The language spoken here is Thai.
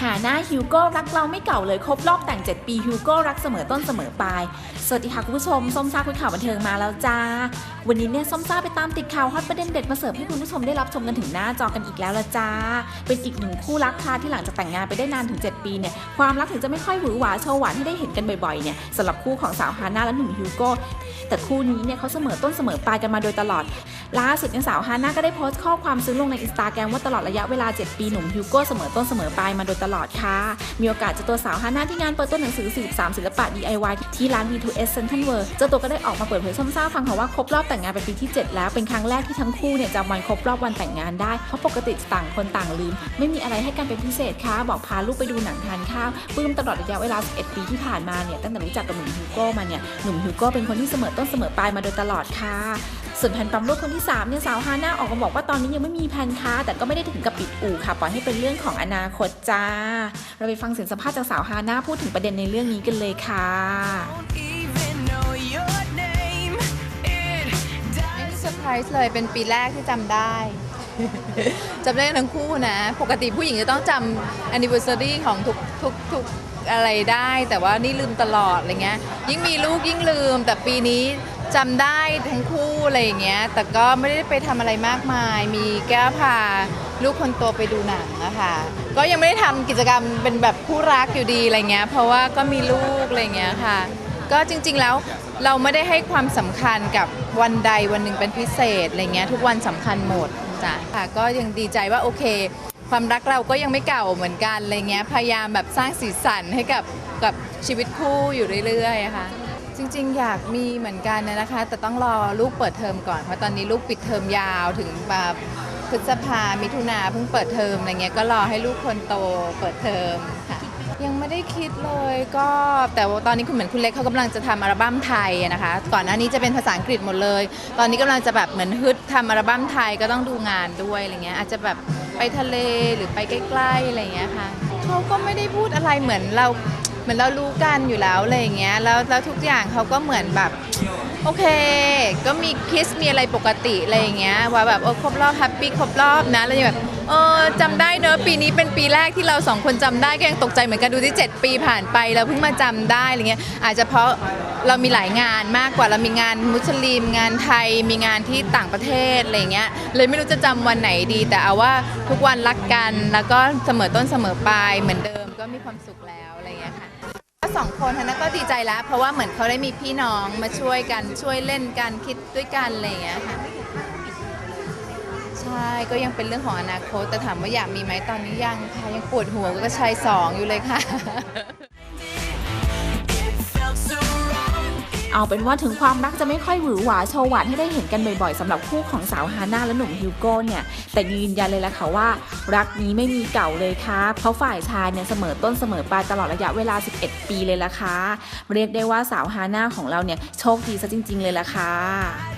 หาหน้าฮิวโก้รักเราไม่เก่าเลยครบรอบแต่ง 7 ปีฮิวโก้รักเสมอต้นเสมอปลาย สวัสดีค่ะคุณผู้ชม ส้มซ่าคุยข่าวบันเทิงมาแล้วจ้า วันนี้เนี่ยส้มซ่าไปตามติดข่าวฮอตประเด็นเด็ดมาเสิร์ฟให้คุณผู้ชมได้รับชมกันถึงหน้าจอกันอีกแล้วละจ้า เป็นอีกหนึ่งคู่รักค่ะที่หลังจากแต่งงานไปได้นานถึง 7 ปีเนี่ยความรักถึงจะไม่ค่อยหวือหวาโชว์หวานให้ได้เห็นกันบ่อยๆเนี่ยสำหรับคู่ของสาวฮาน่าและหนุ่มฮิวโก้แต่คู่นี้เนี่ยเขาเสมอต้นเสมอปลายกันมาโดยตลอดล่าสุดยังสาวฮาน่าก็ได้โพสต์ข้อความซึ้งลงในอินสตาแกรมว่าตลอดระยะเวลา 7 ปีหนุ่มฮิวโก้เสมอต้นเสมอปลายมาโดยตลอดค่ะ มีโอกาสเจะตัวสาวฮาน่าที่งานเปิดต้นหนังสือ 43 ศิลปะ DIY ที่ร้าน V2S Central World เจ้าตัวก็ได้ออกมาเปิดเผยซ้ำซ่าฟังค่ะว่าครบรอบแต่งงานเป็นปีที่ 7 แล้วเป็นครั้งแรกที่ทั้งคู่เนี่ยจำวันครบรอบวันแต่งงานได้ เพราะปกติต่างคนต่างลืม ไม่มีอะไรให้กันเป็นพิเศษค่ะ บอกพาลูกไปดูหนังทานข้าวปลื้มตลอดระยะเวลา 11 ปีที่ผ่านมาเนี่ยตั้งแต่รู้จักกับหนุ่มฮิวโก้มาเนี่ยหนุ่มฮิวโก้เป็นคนที่เสมอต้นเสมอปลายมาโดยตลอดค่ะ ส่วนแผนปั๊มลูกคนที่3เนี่ยสาวฮาน่าออกมาบอกว่าตอนนี้ยังไม่มีแผนค้า แต่ก็ไม่ได้ถึงกับปิดอู่ค่ะปล่อยให้เป็นเรื่องของอนาคตจ้า เราไปฟังเสียงสัมภาษณ์จากสาวฮาน่าพูดถึงประเด็นในเรื่องนี้กันเลยค่ะ เซอร์ไพรส์เลยเป็นปีแรกที่จำได้ จำได้ทั้งคู่นะ ปกติผู้หญิงจะต้องจำ anniversary ของทุกทุกทุกอะไรได้ แต่ว่านี่ลืมตลอดอะไรเงี้ยยิ่งมีลูกยิ่งลืม แต่ปีนี้ จำได้ทั้งคู่อะไรอย่างเงี้ย แต่ก็ไม่ได้ไปทำอะไรมากมาย มีแก้วพาลูกคนโตไปดูหนังอะค่ะก็ยังไม่ได้ทำกิจกรรมเป็นแบบคู่รักอยู่ดีอะไรเงี้ย เพราะว่าก็มีลูกอะไรเงี้ยค่ะ ก็จริงๆแล้วเราไม่ได้ให้ความสำคัญกับวันใดวันหนึ่งเป็นพิเศษอะไรเงี้ยทุกวันสำคัญหมดจ้ะค่ะก็ยังดีใจว่าโอเค ความรักเราก็ยังไม่เก่าเหมือนกันอะไรเงี้ยพยายามแบบสร้างสีสันให้กับกับชีวิตคู่อยู่เรื่อยๆอะค่ะ จริงๆ อยากมีเหมือนกันนะคะ แต่ต้องรอลูกเปิดเทอมก่อน เพราะตอนนี้ลูกปิดเทอมยาวถึงแบบพฤษภามิถุนาเพิ่งเปิดเทอมอะไรเงี้ยก็รอให้ลูกคนโตเปิดเทอมค่ะ ยังไม่ได้คิดเลยก็แต่ว่าตอนนี้คุณเหมือนคุณเล็กเขากำลังจะทำอัลบั้มไทยนะคะ ก่อนหน้านี้จะเป็นภาษาอังกฤษหมดเลย ตอนนี้กำลังจะแบบเหมือนฮึดทำอัลบั้มไทยก็ต้องดูงานด้วยอะไรเงี้ยอาจจะแบบไปทะเลหรือไปใกล้ๆอะไรเงี้ยค่ะเขาก็ไม่ได้พูดอะไรเหมือนเรา เหมือนเรารู้กันอยู่แล้วอะไรอย่างเงี้ยแล้วแล้วทุกอย่างเขาก็เหมือนแบบโอเค ก็มีคิสมีอะไรปกติอะไรอย่างเงี้ยว่าแบบเออครบรอบแฮปปี้ครบรอบนะแล้วยังแบบเออจำได้เนอะปีนี้เป็นปีแรกที่เราสองคนจำได้ก็ยังตกใจเหมือนกันดูที่ 7 ปีผ่านไปเราเพิ่งมาจำได้อะไรเงี้ยอาจจะเพราะเรามีหลายงานมากกว่าเรามีงานมุสลิม งานไทยมีงานที่ต่างประเทศอะไรเงี้ยเลยไม่รู้จะจำวันไหนดี แต่เอาว่าทุกวันรักกันแล้วก็เสมอต้นเสมอปลายเหมือนเดิมก็มีความสุขแล้วอะไรเงี้ย สองคนฮันะก็ดีใจแล้ว เพราะว่าเหมือนเขาได้มีพี่น้องมาช่วยกันช่วยเล่นกันคิดด้วยกันอะไรอย่างเงี้ยค่ะใช่ก็ยังเป็นเรื่องของอนาคตแต่ถามว่าอยากมีไหมตอนนี้ยังค่ะยังปวดหัวก็ชายสองอยู่เลยค่ะ felt so. เอาเป็นว่าถึงความรักจะไม่ค่อยหวือหวาโชว์หวานให้ได้เห็นกันบ่อยๆสำหรับคู่ของสาวฮาน่าและหนุ่มฮิวโก้เนี่ย แต่ยืนยันเลยละค่ะว่า รักนี้ไม่มีเก่าเลยค่ะเพราะฝ่ายชายเนี่ยเสมอต้นเสมอปลายตลอดระยะเวลา 11 ปีเลยละค่ะเรียกได้ว่าสาวฮาน่าของเราเนี่ยโชคดีซะจริง ๆ เลยละค่ะ